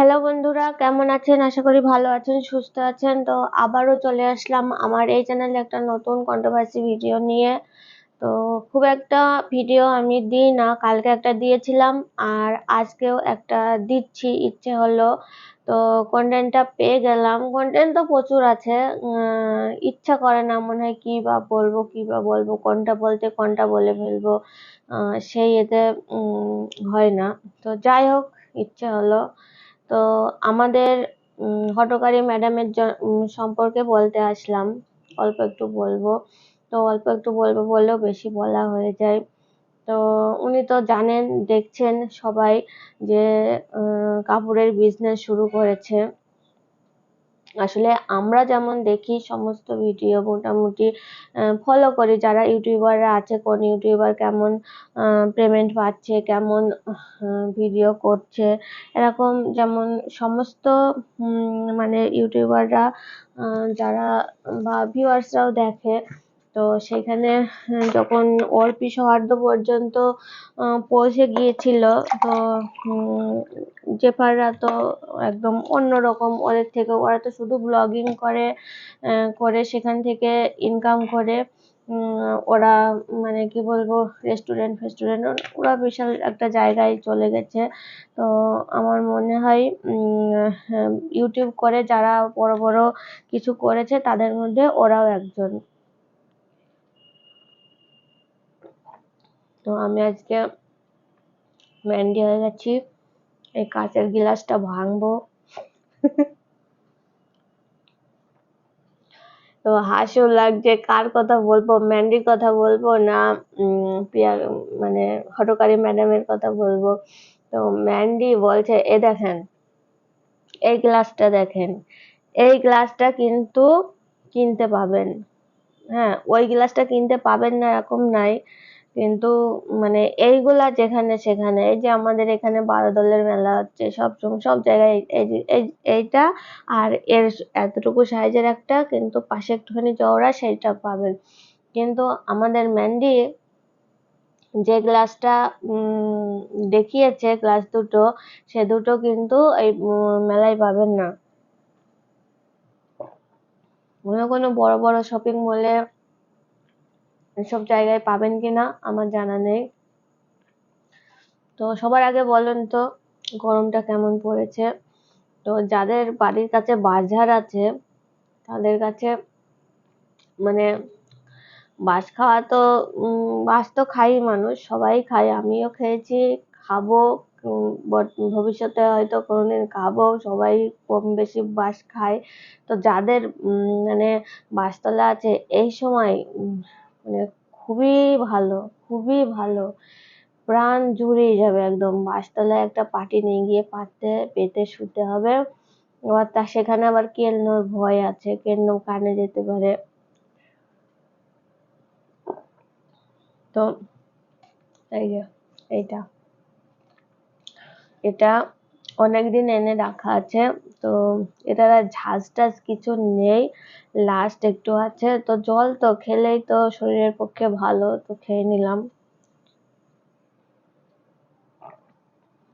Hello বন্ধুরা, কেমন আছেন? আশা করি ভালো আছেন, সুস্থ আছেন। তো আবারও চলে আসলাম আমার এই চ্যানেলে একটা নতুন কন্ট্রোভার্সি ভিডিও নিয়ে। তো খুব একটা ভিডিও আমি দিই না, কালকে একটা দিয়েছিলাম আর আজকেও একটা দিচ্ছি, ইচ্ছে হলো। তো কন্টেন্টটা পেয়ে গেলাম। কন্টেন্ট তো প্রচুর আছে। ইচ্ছা করে না মনে হয় কী বা বলব, কী বা বলব, কোনটা বলতে, কোনটা বলে ফেলব। সেই এতে হয় না। তো যাই হোক, ইচ্ছে হলো। তো আমাদের হটকারী ম্যাডামের সম্পর্কে বলতে আসলাম। অল্প একটু বলব। তো অল্প একটু বলব বললেও বেশি বলা হয়ে যায়। তো উনি তো জানেন, দেখছেন সবাই যে কাপড়ের বিজনেস শুরু করেছে। আসলে আমরা যেমন দেখি সমস্ত ভিডিও মোটামুটি ফলো করি যারা ইউটিউবাররা আছে, কোন ইউটিউবার কেমন পেমেন্ট পাচ্ছে, কেমন ভিডিও করছে, এরকম যেমন সমস্ত মানে ইউটিউবাররা যারা বা ভিউয়ার্সরাও দেখে তো সেখানে যখন অর্পি সৌহার্দ্য পর্যন্ত পৌঁছে গিয়েছিল, তো জেফাররা তো একদম অন্যরকম ওদের থেকে, ওরা তো শুধু ব্লগিং করে করে সেখান থেকে ইনকাম করে ওরা মানে কি বলব রেস্টুরেন্ট ফেস্টুরেন্ট, ওরা বিশাল একটা জায়গায় চলে গেছে। তো আমার মনে হয় ইউটিউব করে যারা বড় বড় কিছু করেছে, তাদের মধ্যে ওরাও একজন। তো আমি আজকে ম্যান্ডি হয়ে গেছি। এই কাঁচের গিলাসটা ভাঙবো। তো হাসিও লাগছে কার কথা বলব ম্যান্ডির কথা বলব না প্রিয়া মানে হটকারী ম্যাডামের কথা বলব। তো ম্যান্ডি বলছে, এ দেখেন, এই গ্লাসটা দেখেন, এই গ্লাসটা কিন্তু কিনতে পাবেন। হ্যাঁ ওই গ্লাসটা কিনতে পাবেন না, এরকম নাই। কিন্তু মানে এইগুলা যেখানে সেখানে, এই যে আমাদের এখানে বারো দলের মেলা হচ্ছে, সব সব জায়গায় এই এইটা আর এর এতটুকু সাইজের একটা, কিন্তু পাশে একটুখানি চওড়া সেইটা পাবেন। কিন্তু আমাদের ম্যান্ডি যে গ্লাসটা দেখিয়েছে গ্লাস দুটো, সে দুটো কিন্তু এই মেলায় পাবেন না। কোনো কোনো বড় বড় শপিং মলে এসব জায়গায় পাবেন কিনা আমার জানা নেই। তো সবার আগে বলেন তো, গরমটা কেমন পড়েছে? তো যাদের বাড়ির কাছে বাজার আছে, তাদের কাছে মানে বাস খাওয়া তো বাস তো খাই মানুষ, সবাই খায়। আমিও খেয়েছি, খাব ভবিষ্যতে হয়তো কোনোদিন খাব, সবাই কম বেশি বাস খায়। তো যাদের মানে বাসতলা আছে, এই সময় মানে খুবই ভালো খুবই ভালো। প্রাণ জুড়িয়ে যাবে একদম। বাসতলায় একটা পাটি নিয়ে গিয়ে পাতে পেতে, শুতে হবে। এবার তা সেখানে আবার কেলনোর ভয় আছে। কেলনো কানে যেতে পারে। তো এই যে, এইটা। এটা অনেকদিন এনে রাখা আছে। তো এটার আর ঝাঁজ টাজ কিছু নেই। লাস্ট একটু আছে। তো জল তো খেলেই তো শরীরের পক্ষে ভালো। তো খেয়ে নিলাম।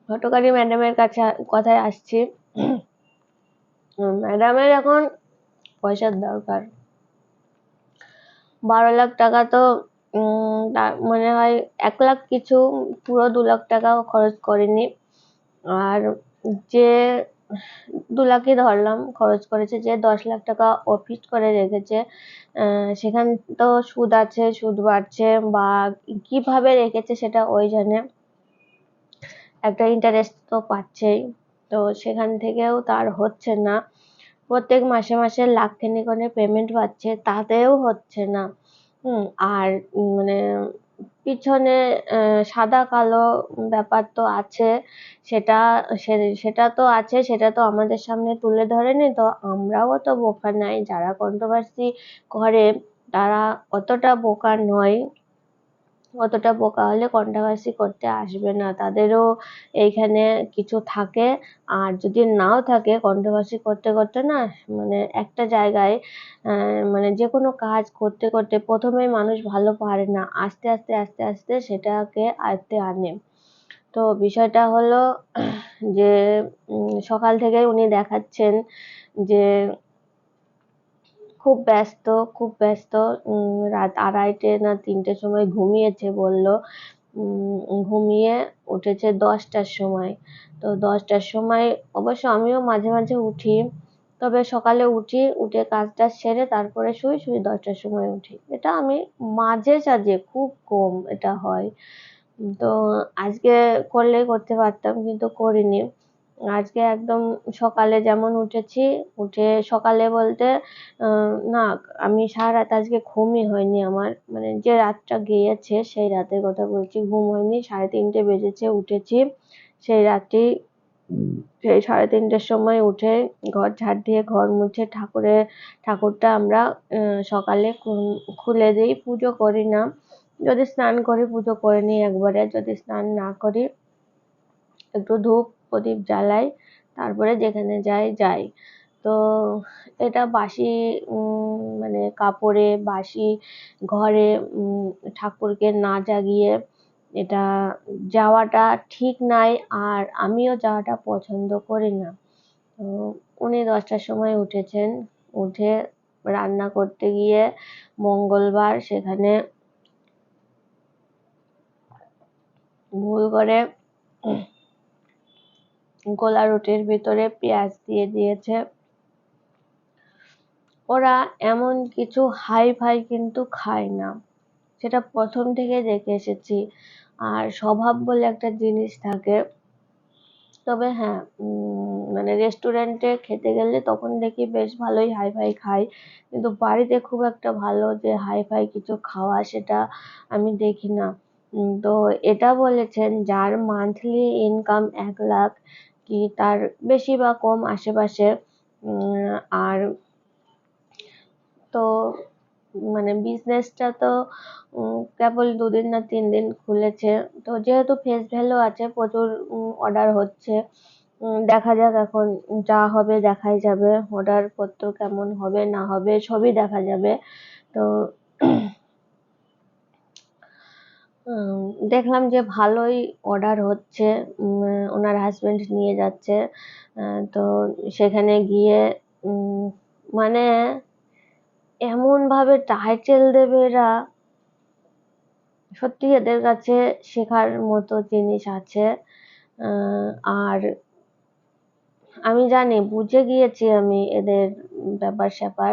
হটকারী ম্যাডামের কাছে কথায় আসছি। ম্যাডামের এখন পয়সার দরকার। বারো লাখ টাকা তো মনে হয় এক লাখ কিছু, পুরো দু লাখ টাকাও খরচ করেনি। আর যে দু লাখই ধরলাম, খরচ করেছে যে দশ লাখ টাকা অফিস করে রেখেছে। সেখান তো সুদ আছে, সুদ বাড়ছে বা কীভাবে রেখেছে সেটা ওই জানে। একটা ইন্টারেস্ট তো পাচ্ছেই। তো সেখান থেকেও তার হচ্ছে না। প্রত্যেক মাসে মাসে লাখ খানিক করে পেমেন্ট পাচ্ছে, তাতেও হচ্ছে না। আর মানে পিছনে আহ সাদা, কালো ব্যাপার তো আছে। সেটা সেটা তো আছে, সেটা তো আমাদের সামনে তুলে ধরেনি তো আমরাও তো বোকা নাই। যারা কন্ট্রোভার্সি করে, তারা অতটা বোকা নয়। অতটা বোকা হলে কন্ট্রোভার্সি করতে আসবে না। তাদেরও এইখানে কিছু থাকে। আর যদি নাও থাকে কন্ট্রোভার্সি করতে করতে না মানে একটা জায়গায় মানে যে কোনো কাজ করতে করতে প্রথমে মানুষ ভালো পারে না। আস্তে আস্তে আস্তে আস্তে সেটাকে আয়ত্তে আনে। তো বিষয়টা হলো যে সকাল থেকে উনি দেখাচ্ছেন যে খুব ব্যস্ত খুব ব্যস্ত। রাত আড়াইটে না তিনটের সময় ঘুমিয়েছে বলল। ঘুমিয়ে উঠেছে দশটার সময়। তো দশটার সময় অবশ্য আমিও মাঝে মাঝে উঠি। তবে সকালে উঠি, উঠে কাজ টাজ সেরে তারপরে শুই শুই দশটার সময় উঠি। এটা আমি মাঝে সাঝে খুব কম এটা হয়। তো আজকে করলেই করতে পারতাম, কিন্তু করিনি। আজকে একদম সকালে যেমন উঠেছি, উঠে সকালে বলতে না, আমি সারা রাত আজকে ঘুমই হয়নি আমার। মানে যে রাতটা গিয়েছে, সেই রাতের কথা বলছি, ঘুম হয়নি, সাড়ে তিনটে বেজেছে, উঠেছি। সেই রাত্রি সেই সাড়ে তিনটের সময় উঠে ঘর ঝাড় দিয়ে ঘর মুছে ঠাকুরের ঠাকুরটা আমরা সকালে খুলে দিই, পুজো করি না। যদি স্নান করি, পুজো করে নিই একবারে, যদি স্নান না করি, একটু ধূপ প্রদীপ জ্বালাই, তারপরে যেখানে যাই যাই। তো এটা বাসি মানে কাপড়ে, বাসি ঘরে ঠাকুরকে না জাগিয়ে এটা যাওয়াটা ঠিক নাই আর আমিও যাওয়াটা পছন্দ করি না। তো উনি দশটার সময় উঠেছেন, উঠে রান্না করতে গিয়ে মঙ্গলবার সেখানে ভুল করে গোলা রুটির ভিতরে পেঁয়াজ দিয়ে দিয়েছে। ওরা এমন কিছু হাই ফাই কিন্তু খায় না। সেটা প্রথম থেকে দেখে এসেছি। আর স্বভাব বলে একটা জিনিস থাকে। তবে হ্যাঁ মানে রেস্টুরেন্টে খেতে গেলে তখন দেখি বেশ ভালোই হাই ফাই খাই। কিন্তু বাড়িতে খুব একটা ভালো যে হাই ফাই কিছু খাওয়া সেটা আমি দেখি না। তো এটা বলেছেন, যার মান্থলি ইনকাম এক লাখ কি তার বেশি বা কম আশেপাশে আর তো মানে বিজনেসটা তো কেবল দুদিন না তিন দিন খুলেছে। তো যেহেতু ফেস ভ্যালু আছে, প্রচুর অর্ডার হচ্ছে দেখা যাক এখন যা হবে দেখাই যাবে। অর্ডার পত্র কেমন হবে, না হবে সবই দেখা যাবে। তো দেখলাম যে ভালোই অর্ডার হচ্ছে ওনার হাজবেন্ড নিয়ে যাচ্ছে তো সেখানে গিয়ে মানে এমনভাবে টাইটেল দেবে এরা। সত্যি এদের কাছে শেখার মতো জিনিস আছে আর আমি জানি, বুঝে গিয়েছি আমি এদের ব্যাপার স্যাপার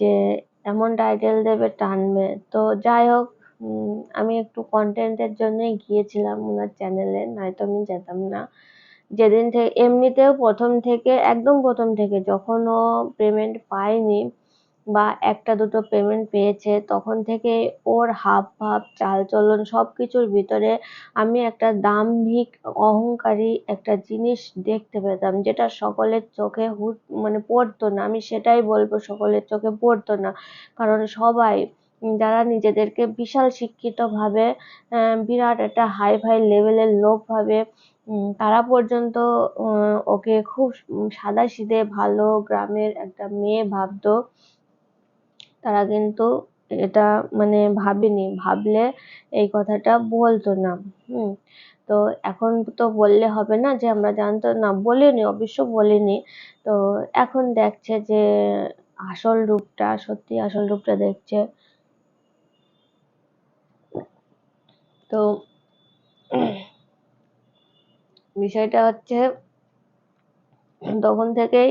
যে এমন টাইটেল দেবে, টানবে। তো যাই হোক আমি একটু কন্টেন্টের জন্যই গিয়েছিলাম ওনার চ্যানেলে নয়তো আমি যেতাম না। যেদিন থেকে এমনিতেও প্রথম থেকে, একদম প্রথম থেকে যখন ও পেমেন্ট পায়নি বা একটা দুটো পেমেন্ট পেয়েছে, তখন থেকে ওর হাব ভাব, চালচলন সব কিছুর ভিতরে আমি একটা দাম্ভিক, অহংকারী একটা জিনিস দেখতে পেতাম, যেটা সকলের চোখে হুট মানে পড়তো না। আমি সেটাই বলব, সকলের চোখে পড়তো না। কারণ সবাই যারা নিজেদেরকে বিশাল শিক্ষিত ভাবে বিরাট একটা হাই ফাই লেভেলের লোক ভাবে তারা পর্যন্ত ওকে খুব সাদাসিধে ভালো গ্রামের একটা মেয়ে ভাবতো। তারা কিন্তু এটা মানে ভাবেনি। ভাবলে এই কথাটা বলতো না। হুম, তো এখন তো বললে হবে না যে আমরা জানতো না। বলিনি, অবশ্য বলিনি। তো এখন দেখছে যে আসল রূপটা, সত্যি আসল রূপটা দেখছে। তো বিষয়টা হচ্ছে তখন থেকেই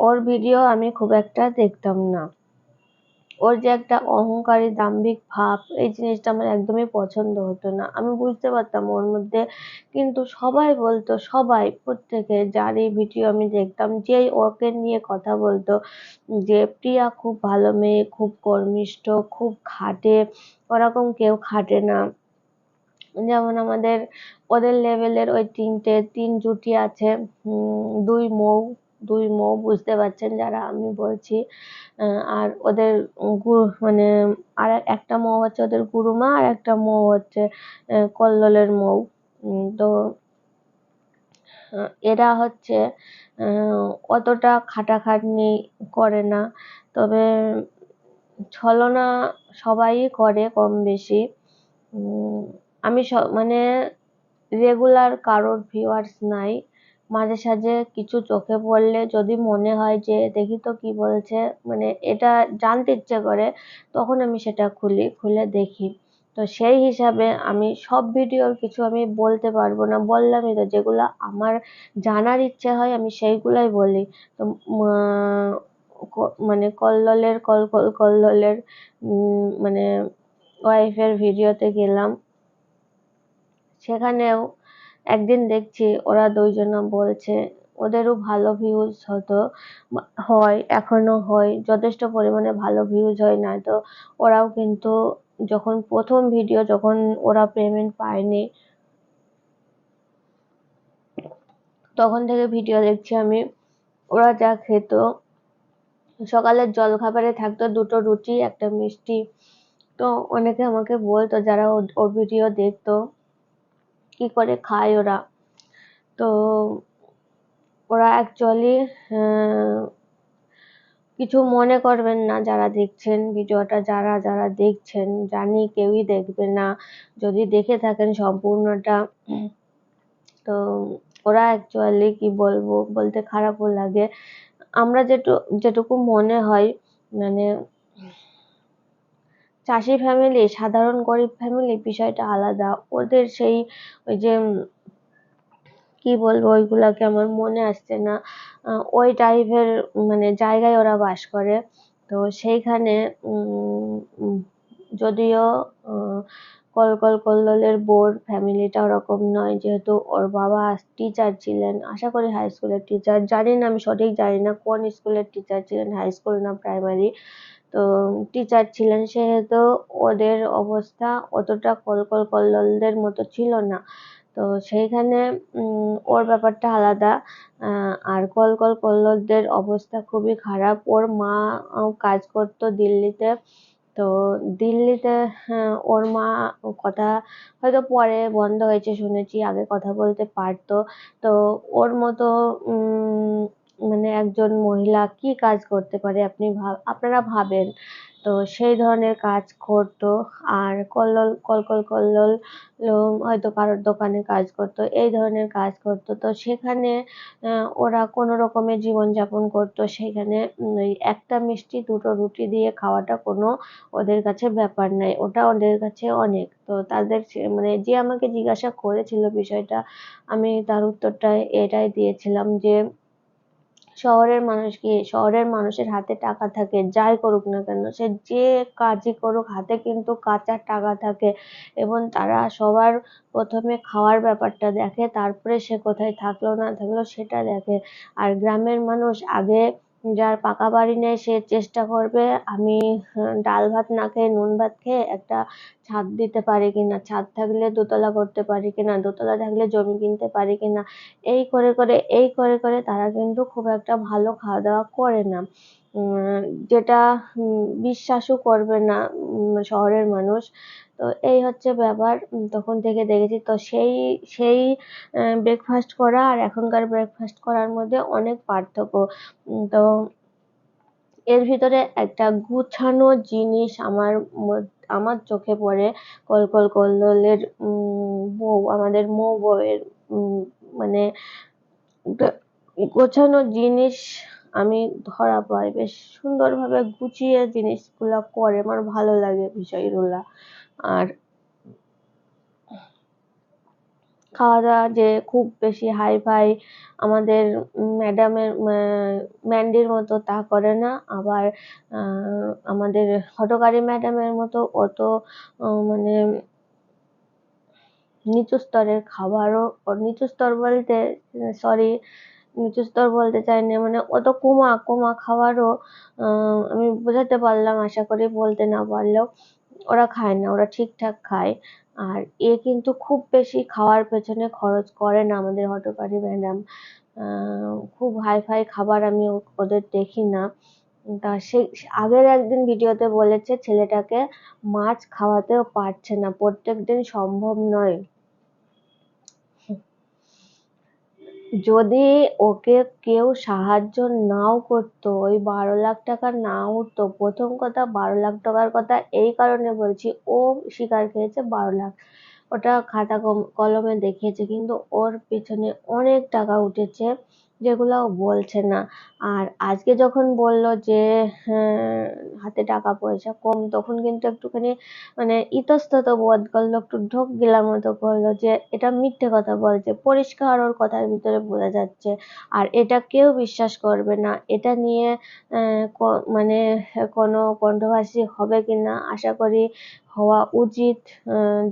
ওর ভিডিও আমি খুব একটা দেখতাম না। ওর যে একটা অহংকারী দাম্ভিক ভাব, এই জিনিসটা আমার একদমই পছন্দ হতো না। আমি বুঝতে পারতাম ওর মধ্যে কিন্তু সবাই বলতো, সবাই, প্রত্যেকে যারই ভিডিও আমি দেখতাম, যেই ওকে নিয়ে কথা বলতো যে, প্রিয়া খুব ভালো মেয়ে, খুব কর্মিষ্ঠ, খুব খাটে, ওরকম কেউ খাটে না। যেমন আমাদের, ওদের লেভেলের ওই তিনটে, তিন জুটি আছে দুই মৌ দুই মৌ বুঝতে পারছেন যারা আমি বলছি। আর ওদের গুরু মানে আর একটা মৌ হচ্ছে ওদের গুরুমা, আর একটা মৌ হচ্ছে কল্লোলের মৌ। তো এরা হচ্ছে অতটা খাটাখাটনি করে না। তবে ছলনা সবাই করে কম বেশি। আমি মানে রেগুলার কারোর ভিউয়ার্স নাই। মাঝে সাঝে কিছু চোখে পড়লে যদি মনে হয় যে, দেখি তো কি বলছে। মানে এটা জানতে ইচ্ছে করে, তখন আমি সেটা খুলি, খুলে দেখি। তো সেই হিসাবে আমি সব ভিডিওর কিছু আমি বলতে পারব না, বললামই তো, যেগুলো আমার জানার ইচ্ছে হয় আমি সেইগুলাই বলি। তো মানে কল্লোলের, কল কল, কল্লোলের মানে ওয়াইফের ভিডিওতে গেলাম। সেখানেও একদিন দেখছি ওরা দুইজনা বলছে, ওদেরও ভালো ভিউজ হতো, হয়, এখনও হয়, যথেষ্ট পরিমাণে ভালো ভিউজ হয় না তো। ওরাও কিন্তু যখন প্রথম ভিডিও যখন ওরা পেমেন্ট পায়নি, তখন থেকে ভিডিও দেখছি আমি, ওরা যা খেত, সকালের জলখাবারে থাকতো দুটো রুটি, একটা মিষ্টি। তো অনেকে আমাকে বলতো, যারা ওর ভিডিও দেখতো কি করে খায় ওরা? তো ওরা অ্যাকচুয়ালি কিছু মনে করবেন না যারা দেখছেন, ভিডিওটা যারা যারা দেখছেন, জানি কেউই দেখবে না। যদি দেখে থাকেন সম্পূর্ণটা, তো ওরা অ্যাকচুয়ালি কি বলব, বলতে খারাপও লাগে। আমরা যেটু, যেটুকু মনে হয় মানে চাষি ফ্যামিলি সাধারণ গরিব ফ্যামিলি বিষয়টা আলাদা। ওদের সেই ওই যে কি বলব ওইগুলাকে আমার মনে আসছে না। ওই টাইপের মানে জায়গায় ওরা বাস করে। তো সেইখানে যদিও কলকল কল্লোলের বোর ফ্যামিলিটা ওরকম নয়, যেহেতু ওর বাবা টিচার ছিলেন। আশা করি হাই স্কুলের টিচার জানি না, আমি সঠিক জানি না কোন স্কুলের টিচার ছিলেন হাই স্কুল না প্রাইমারি তো টিচার ছিলেন সেহেতু ওদের অবস্থা অতটা কলকল কল্লোলদের মতো ছিল না। তো সেইখানে ওর ব্যাপারটা আলাদা। আর কলকল কল্লোলদের অবস্থা খুবই খারাপ। ওর মা কাজ করতো দিল্লিতে। তো দিল্লিতে হ্যাঁ, ওর মা কথা হয়তো পরে বন্ধ হয়েছে শুনেছি আগে কথা বলতে পারতো। তো ওর মতো মানে একজন মহিলা কি কাজ করতে পারে আপনি ভাব, আপনারা ভাবেন। তো সেই ধরনের কাজ করতো আর কল্লোল, কলকল, কল্লোল হয়তো কারোর দোকানে কাজ করতো, এই ধরনের কাজ করতো। তো সেখানে ওরা কোনো রকমের জীবনযাপন করতো। সেখানে একটা মিষ্টি, দুটো রুটি দিয়ে খাওয়াটা কোনো ওদের কাছে ব্যাপার নাই, ওটা ওদের কাছে অনেক। তো তাদের মানে যে আমাকে জিজ্ঞাসা করেছিল বিষয়টা, আমি তার উত্তরটা এটাই দিয়েছিলাম যে শহরের মানুষ কি, শহরের মানুষের হাতে টাকা থাকে, যাই করুক না কেন, সে যে কাজই করুক, হাতে কিন্তু কাঁচা টাকা থাকে। এবং তারা সবার প্রথমে খাওয়ার ব্যাপারটা দেখে, তারপরে সে কোথায় থাকল না থাকল সেটা দেখে। আর গ্রামের মানুষ আগে যার পাকা বাড়ি নেই, সে চেষ্টা করবে, আমি ডাল ভাত না খেয়ে নুন ভাত খেয়ে একটা ছাদ দিতে পারি কিনা, ছাদ থাকলে দোতলা করতে পারি কিনা, দোতলা থাকলে জমি কিনতে পারি কিনা, এই করে করে, এই করে করে তারা কিন্তু খুব একটা ভালো খাওয়া দাওয়া করে না। যেটা বিশ্বাসও করবে না শহরের মানুষ। তো এই হচ্ছে ব্যাপার। তখন থেকে দেখেছি, তো সেই সেই ব্রেকফাস্ট করা আর এখনকার ব্রেকফাস্ট করার মধ্যে অনেক পার্থক্য। তো এর ভিতরে একটা গুছানো জিনিস আমার আমার চোখে পড়ে কলকল কল্লোলের বউ, আমাদের মৌ বউয়ের মানে গোছানো জিনিস আমি ধরা পাই বেশ সুন্দরভাবে গুছিয়ে জিনিসগুলা করে। আমার ভালো লাগে বিষয়গুলা। আর খাওয়া দাওয়া যে খুব বেশি হাই ফাই আমাদের ম্যাডামের ম্যান্ডির মতো তা করে না। আবার আমাদের হটকারী ম্যাডামের মতো অত মানে নিচু স্তরের খাবারও, নিচু স্তর বলতে সরি নিচু স্তর বলতে চাই না মানে অত কুমা কুমা খাবারও আমি বোঝাতে পারলাম, আশা করি বলতে না পারলেও ওরা খায় না, ওরা ঠিকঠাক খায়। আর এ কিন্তু খুব বেশি খাওয়ার পেছনে খরচ করে না আমাদের হটকারী ম্যাডাম। খুব হাই ফাই খাবার আমি ওদের দেখি না। তা সে আগের একদিন ভিডিওতে বলেছে, ছেলেটাকে মাছ খাওয়াতেও পারছে না প্রত্যেক দিন সম্ভব নয়। যদি ওকে কেউ সাহায্য নাও করতো, ওই বারো লাখ টাকা না উঠতো, প্রথম কথা বারো লাখ টাকার কথা এই কারণে বলছি, ও শিকার খেয়েছে বারো লাখ। ওটা খাতা কলমে দেখিয়েছে, কিন্তু ওর পেছনে অনেক টাকা উঠেছে। যেগুলো বলছে না। আর আজকে যখন বলল যে হ্যাঁ, হাতে টাকা পয়সা কম তখন কিন্তু একটুখানি মানে ইতস্তত বোধ করল একটু ঢোক গেলার মতো করল যে এটা মিথ্যে কথা বলছে পরিষ্কার ওর কথার ভিতরে বোঝা যাচ্ছে। আর এটা কেউ বিশ্বাস করবে না। এটা নিয়ে মানে কোনো কন্ট্রোভার্সি হবে কিনা আশা করি হওয়া উচিত।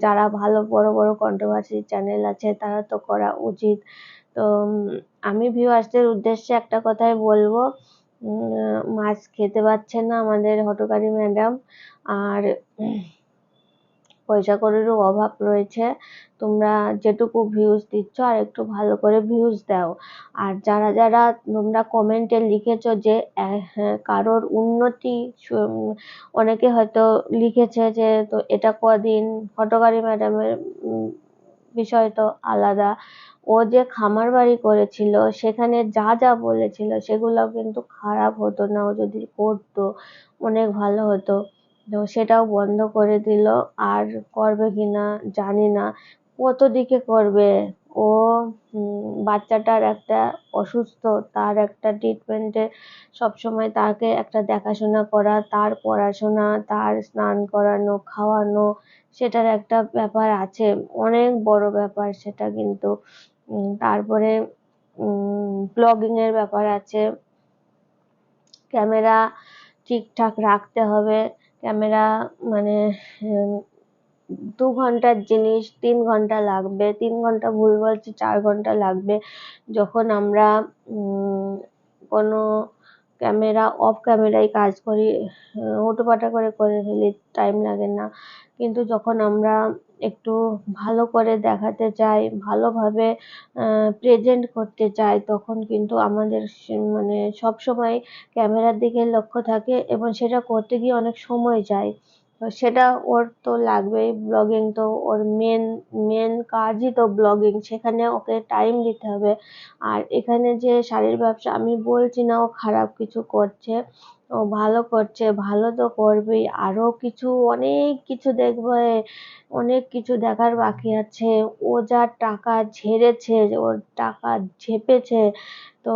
যারা ভালো বড় বড় কন্ট্রোভার্সি চ্যানেল আছে তারা তো করা উচিত। তো আমি ভিউয়ার্সদের উদ্দেশ্যে একটা কথাই বলব। মাছ খেতে পারছে না আমাদের হটকারী ম্যাডাম আর পয়সা কড়িরও অভাব রয়েছে। তোমরা যেটুকু ভিউজ দিচ্ছ আর একটু ভালো করে ভিউজ দাও। আর যারা যারা তোমরা কমেন্টে লিখেছো যে হ্যাঁ, কারোর উন্নতি অনেকে হয়তো লিখেছে যে তো এটা কদিন হটকারী ম্যাডামের বিষয় তো আলাদা। ও যে খামার বাড়ি করেছিল, সেখানে যা যা বলেছিল সেগুলো কিন্তু খারাপ হতো না। ও যদি করতো, অনেক ভালো হতো। তো সেটাও বন্ধ করে দিল। আর করবে কিনা জানি না। কত দিকে করবে? ও বাচ্চাটার একটা অসুস্থ, তার একটা ট্রিটমেন্টে সবসময় তাকে একটা দেখাশোনা করা, তার পড়াশোনা, তার স্নান করানো, খাওয়ানো, সেটার একটা ব্যাপার আছে, অনেক বড় ব্যাপার সেটা কিন্তু। তারপরে ব্লগিং এর ব্যাপার আছে। ক্যামেরা ঠিকঠাক রাখতে হবে, ক্যামেরা মানে দু ঘণ্টার জিনিস, তিন ঘণ্টা লাগবে, তিন ঘণ্টা ভুল বলছি, চার ঘণ্টা লাগবে। যখন আমরা কোনো ক্যামেরা অফ ক্যামেরায় কাজ করি হুটোপাটা করে করে ফেলি টাইম লাগে না। কিন্তু যখন আমরা একটু ভালো করে দেখাতে চাই, ভালোভাবে প্রেজেন্ট করতে চাই, তখন কিন্তু আমাদের মানে সব সময় ক্যামেরার দিকে লক্ষ্য থাকে এবং সেটা করতে গিয়ে অনেক সময় যায়। সেটা ওর তো লাগবেই ব্লগিং তো ওর মেন মেন কাজই তো ব্লগিং সেখানে ওকে টাইম দিতে হবে। আর এখানে যে শাড়ির ব্যবসা, আমি বলছি না ও খারাপ কিছু করছে, ও ভালো করছে, ভালো তো করবেই আরও কিছু, অনেক কিছু দেখবে, অনেক কিছু দেখার বাকি আছে, ও যা টাকা ঝেড়েছে, ওর টাকা ঝেপেছে, তো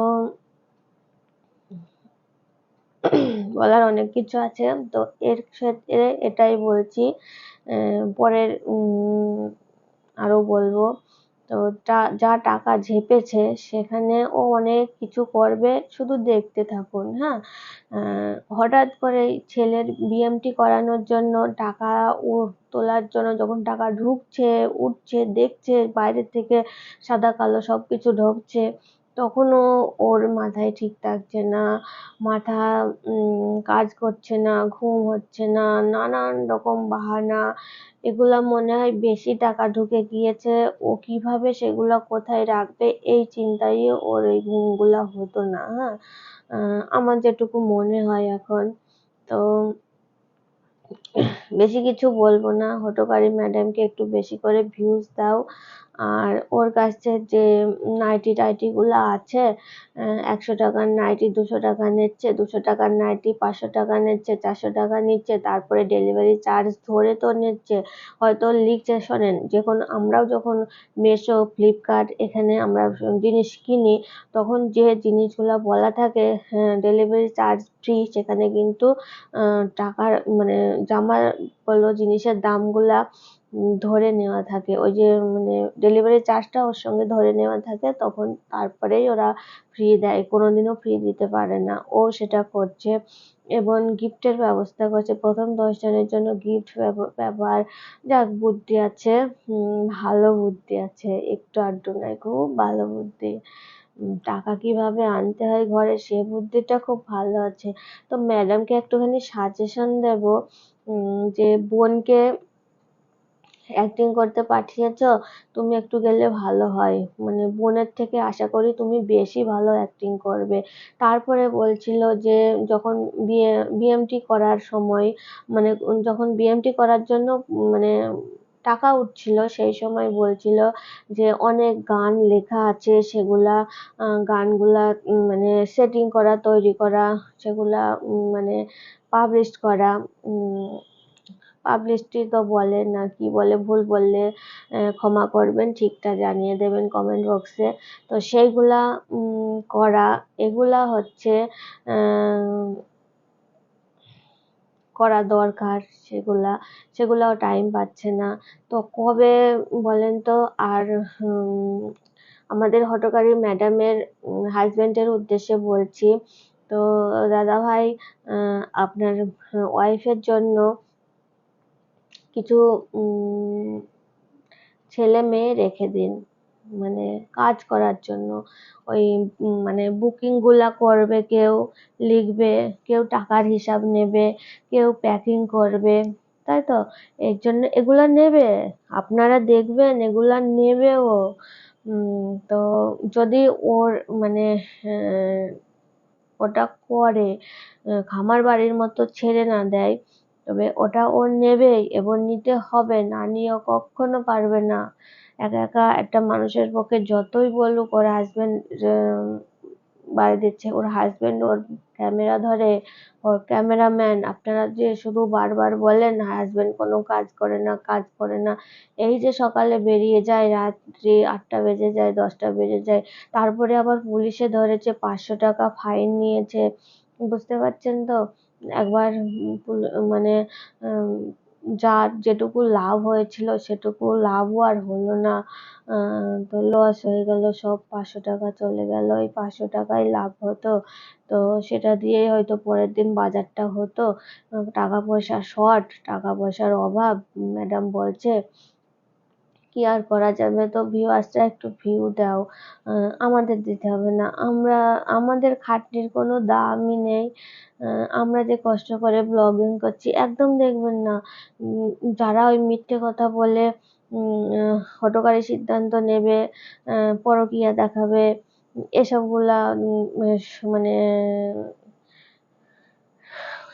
বলার অনেক কিছু আছে। তো এর ক্ষেত্রে এটাই বলছি পরের আরও আরও বলব। তো যা টাকা ঝেপেছে সেখানে ও অনেক কিছু করবে, শুধু দেখতে থাকুন হ্যাঁ? হঠাৎ করে ছেলের বিএমটি করানোর জন্য টাকা ও তোলার জন্য যখন টাকা ঢুকছে, উঠছে, দেখছে, বাইরে থেকে সাদা কালো সব কিছু ঢুকছে তখনও ওর মাথায় ঠিক থাকছে না, মাথা কাজ করছে না, ঘুম হচ্ছে না, নানান রকম বাহানা, এগুলো মনে হয় বেশি টাকা ঢুকে গিয়েছে, ও কীভাবে সেগুলো কোথায় রাখবে এই চিন্তায় ওর এই ঘুমগুলা হতো না হ্যাঁ? আমার যেটুকু মনে হয় এখন, তো বেশি কিছু বলব না, হটকারী ম্যাডামকে একটু বেশি করে ভিউজ দাও আর ওর কাছে যে নাইটি টাইটি গুলো আছে একশো টাকার নাইটি, দুশো টাকা নিচ্ছে, দুশো টাকার নাইটি, পাঁচশো টাকা নিচ্ছে, চারশো টাকা নিচ্ছে, তারপরে ডেলিভারি চার্জ ধরে তো নিচ্ছে। হয়তো লিখছে, শোনেন, যখন আমরাও যখন মেশো ফ্লিপকার্ট এখানে আমরা জিনিস কিনি, তখন যে জিনিসগুলো বলা থাকে ডেলিভারি চার্জ ফ্রি সেখানে কিন্তু টাকার মানে জামার বলো জিনিসের দামগুলা ধরে নেওয়া থাকে। ওই যে মানে ডেলিভারি চার্জটা ওর সঙ্গে ধরে নেওয়া থাকে, তখন তারপরেই ওরা ফ্রি দেয়। কোনোদিনও ফ্রি দিতে পারে না। ও সেটা করছে এবং গিফটের ব্যবস্থা করছে। প্রথম দশ জনের জন্য গিফট ব্যবহার, যাক বুদ্ধি আছে ভালো বুদ্ধি আছে। একটু আধটু নয় খুব ভালো বুদ্ধি। টাকা কীভাবে আনতে হয় ঘরে, সে বুদ্ধিটা খুব ভালো আছে। তো ম্যাডামকে একটুখানি সাজেশন দেব যে বোনকে অ্যাক্টিং করতে পাঠিয়েছ, তুমি একটু গেলে ভালো হয়। মানে বোনের থেকে আশা করি তুমি বেশি ভালো অ্যাক্টিং করবে। তারপরে বলছিল যে, যখন বিয়ে বিএমটি করার সময় মানে যখন বিএমটি করার জন্য মানে টাকা উঠছিল, সেই সময় বলছিল যে, অনেক গান লেখা আছে, সেগুলা গানগুলা মানে সেটিং করা, তৈরি করা, সেগুলা মানে পাবলিশ করা উম, পাবলিসিটি তো বলে না কি বলে ভুল বললে ক্ষমা করবেন ঠিকটা জানিয়ে দেবেন কমেন্ট বক্সে তো সেইগুলা করা এগুলা হচ্ছে করা দরকার সেগুলা সেগুলাও টাইম পাচ্ছে না। তো কবে বলেন তো আর আমাদের হটকারী ম্যাডামের হাজবেন্ডের উদ্দেশ্যে বলছি তো দাদা ভাই আপনার ওয়াইফের জন্য কিছু ছেলে মেয়ে রেখে দিন। মানে কাজ করার জন্য। ওই মানে বুকিংগুলা করবে, কেউ লিখবে, কেউ টাকার হিসাব নেবে, কেউ প্যাকিং করবে। তাই তো? এর জন্য এগুলা নেবে। আপনারা দেখবেন, এগুলা নেবেও। তো যদি ওর মানে ওটা করে, খামার বাড়ির মতো ছেড়ে না দেয় তবে ওটা ও নেবেই এবং নিতে হবে। না নিয়ে কখনো পারবে না। একা একা একটা মানুষের পক্ষে যতই বলুক ওর হাজবেন্ড বাড়ি দিচ্ছে। ওর হাজবেন্ড ওর ক্যামেরা ধরে, ওর ক্যামেরাম্যান আপনারা যে শুধু বারবার বলেন হাজবেন্ড কোনো কাজ করে না, কাজ করে না, এই যে সকালে বেরিয়ে যায়, রাত্রি আটটা বেজে যায়, দশটা বেজে যায়, তারপরে আবার পুলিশে ধরেছে, পাঁচশো টাকা ফাইন নিয়েছে। বুঝতে পারছেন তো? একবার মানে যার যেটুকু লাভ হয়েছিল সেটুকু লাভও আর হলো না। তো লস হয়ে গেল, সব পাঁচশো টাকা চলে গেল। ওই পাঁচশো টাকাই লাভ হতো। তো সেটা দিয়েই হয়তো পরের দিন বাজারটা হতো। টাকা পয়সা শর্ট টাকা পয়সার অভাব ম্যাডাম বলছে। কি আর করা যাবে? তো ভিউয়ার্সরা একটু ভিউ দাও। আমাদের দিতে হবে না। আমরা আমাদের খাটনির কোনো দামই নেই। আমরা যে কষ্ট করে ব্লগিং করছি একদম দেখবেন না। যারা ওই মিথ্যে কথা বলে উম, হঠকারী সিদ্ধান্ত নেবে পরকীয়া দেখাবে এসবগুলা মানে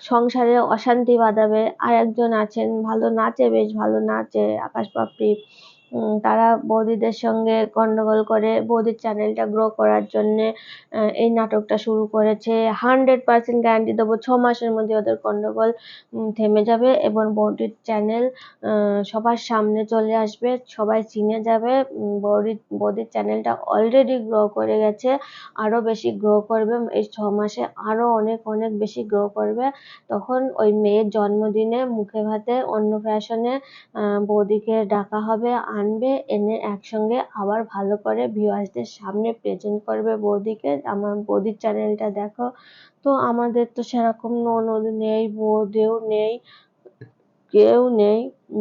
সংসারে অশান্তি বাঁধাবে। আর একজন আছেন ভালো নাচে বেশ ভালো নাচে আকাশ পাপড়ি। তারা বৌদিদের সঙ্গে গন্ডগোল করে বৌদির চ্যানেলটা গ্রো করার জন্যে এই নাটকটা শুরু করেছে। হান্ড্রেড পার্সেন্ট গ্যারান্টি দেবো, ছ মাসের মধ্যে ওদের গন্ডগোল থেমে যাবে এবং বৌদির চ্যানেল সবার সামনে চলে আসবে, সবাই চিনে যাবে। বৌদির বৌদির চ্যানেলটা অলরেডি গ্রো করে গেছে, আরও বেশি গ্রো করবে, এই ছ মাসে আরও অনেক অনেক বেশি গ্রো করবে। তখন ওই মেয়ের জন্মদিনে মুখে ভাতে অন্নপ্রাশনে বৌদিকে ডাকা হবে। আনবে, এনে একসঙ্গে আবার ভালো করে ভিউয়ার্সদের সামনে প্রেজেন্ট করবে বৌদিকে। আমার বৌদির চ্যানেলটা দেখো। তো আমাদের তো সেরকম ননদ নেই, বৌদিও নেই, কেউ নেই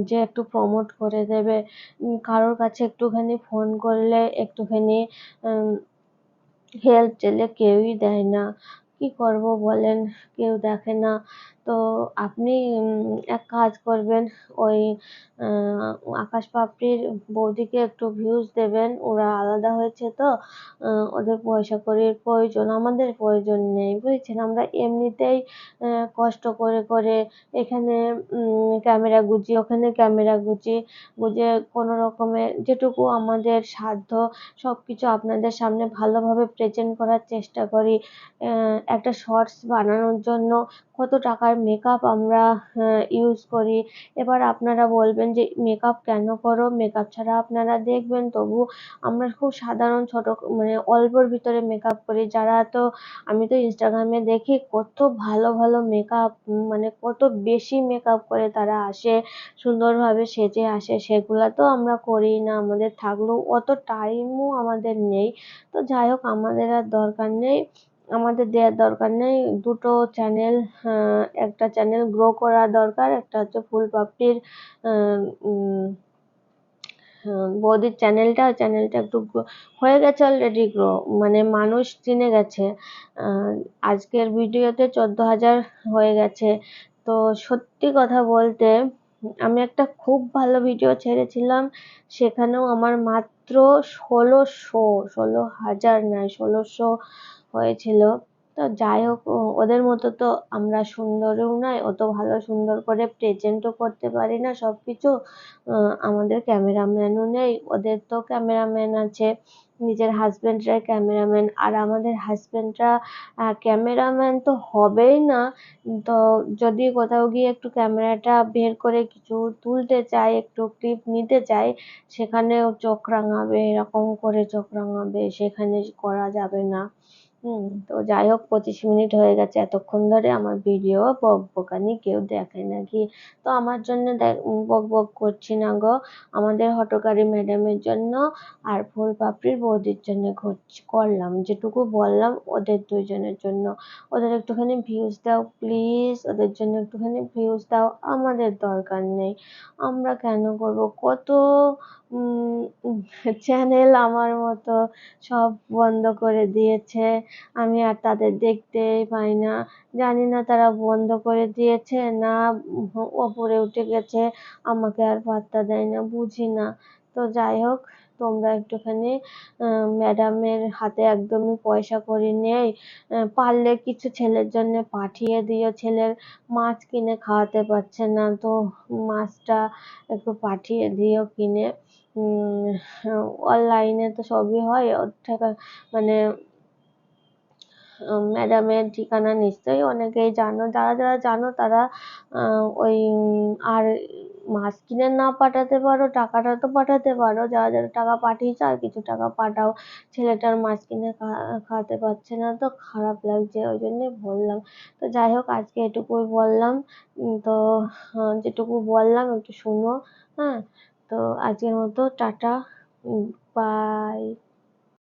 যে একটু প্রমোট করে দেবে। কারোর কাছে একটুখানি ফোন করলে একটুখানি হেল্প চাইলে কেউই দেয় না। কি করব বলেন? কেউ দেখে না। তো আপনি এক কাজ করবেন, ওই আকাশ পাপড়ির বৌদিকে একটু ভিউজ দেবেন, ওরা আলাদা হয়েছে তো ওদের পয়সা কড়ির প্রয়োজন, আমাদের প্রয়োজন নেই, বুঝছেন? আমরা এমনিতেই কষ্ট করে করে এখানে ক্যামেরা গুজি, ওখানে ক্যামেরা গুজি, গুজে কোনো রকমের যেটুকু আমাদের সাধ্য সব কিছু আপনাদের সামনে ভালোভাবে প্রেজেন্ট করার চেষ্টা করি একটা শর্টস বানানোর জন্য কত টাকার মেকআপ আমরা ইউজ করি। এবার আপনারা বলবেন যে মেকআপ কেন করো? মেকআপ ছাড়া আপনারা দেখবেন? তবু আমরা খুব সাধারণ ছোট মানে অল্পর ভিতরে মেকআপ করি। যারা তো, আমি তো ইনস্টাগ্রামে দেখি, কত ভালো ভালো মেকআপ মানে কত বেশি মেকআপ করে তারা আসে, সুন্দরভাবে সেজে আসে, সেগুলা তো আমরা করি না। আমাদের থাকলেও অত টাইমও আমাদের নেই। তো যাই হোক, আমাদের আর দরকার নেই। আমাদের দেওয়ার দরকার নেই। দুটো চ্যানেল একটা চ্যানেল গ্রো করা দরকার, একটা হচ্ছে ফুল পাপড়ির বৌদির চ্যানেলটা চ্যানেলটা একটু হয়ে গেছে অলরেডি গ্রো মানে মানুষ চিনে গেছে। আজকের ভিডিওতে চোদ্দ হাজার হয়ে গেছে। তো সত্যি কথা বলতে, আমি একটা খুব ভালো ভিডিও ছেড়েছিলাম, সেখানেও আমার মাত্র ষোলোশো, ষোলো হাজার নয়, ষোলোশো হয়েছিল। তো যাই হোক ওদের মতো তো আমরা সুন্দরও নয়, অত ভালো সুন্দর করে প্রেজেন্টও করতে পারি না সব কিছু আমাদের ক্যামেরাম্যানও নেই, ওদের তো ক্যামেরাম্যান আছে, নিজের হাজবেন্ডরাই ক্যামেরাম্যান আর আমাদের হাজবেন্ডরা ক্যামেরাম্যান তো হবেই না। তো যদি কোথাও গিয়ে একটু ক্যামেরাটা বের করে কিছু তুলতে চাই একটু ক্লিপ নিতে চাই সেখানেও চোখ রাঙাবে, এরকম করে চোখ রাঙাবে, সেখানে করা যাবে না। হুম। তো যাই হোক পঁচিশ মিনিট হয়ে গেছে। এতক্ষণ ধরে আমার ভিডিও বক বকানি কেউ দেখে নাকি? তো আমার জন্য বক বক করছি না গো। আমাদের হটকারী ম্যাডামের জন্য আর ফুল পাপড়ির বৌদির জন্য করলাম। যেটুকু বললাম ওদের দুইজনের জন্য। ওদের একটুখানি ভিউজ দাও প্লিজ ওদের জন্য একটুখানি ভিউজ দাও। আমাদের দরকার নেই। আমরা কেন করব? কত চ্যানেল আমার মতো সব বন্ধ করে দিয়েছে। আমি আর তাদের দেখতেই পাই না। জানি না তারা বন্ধ করে দিয়েছে না ওপরে উঠে গেছে। আমাকে আর পাত্তা দেয় না, বুঝি না। তো যাই হোক, তোমরা একটুখানি ম্যাডামের হাতে একদমই পয়সা কড়ি নেই। পারলে কিছু ছেলের জন্য পাঠিয়ে দিও। ছেলের মাছ কিনে খাওয়াতে পারছে না, তো মাছটা একটু পাঠিয়ে দিও কিনে। অনলাইনে তো সবই হয়। টাকা মানে ম্যাডামের ঠিকানা নিশ্চয়ই অনেকেই জানো। যারা যারা জানো তারা ওই, আর মাছ কিনে না পাঠাতে পারো, টাকাটা তো পাঠাতে পারো। যারা যারা টাকা পাঠিয়েছে আর কিছু টাকা পাঠাও, ছেলেটার মাছ কিনে খাওয়াতে পারছে না, তো খারাপ লাগছে। ওই জন্যই বললাম। তো যাই হোক, আজকে এটুকুই বললাম। তো যেটুকু বললাম, একটু শুনো হ্যাঁ? তো আজকের মতো টাটা বাই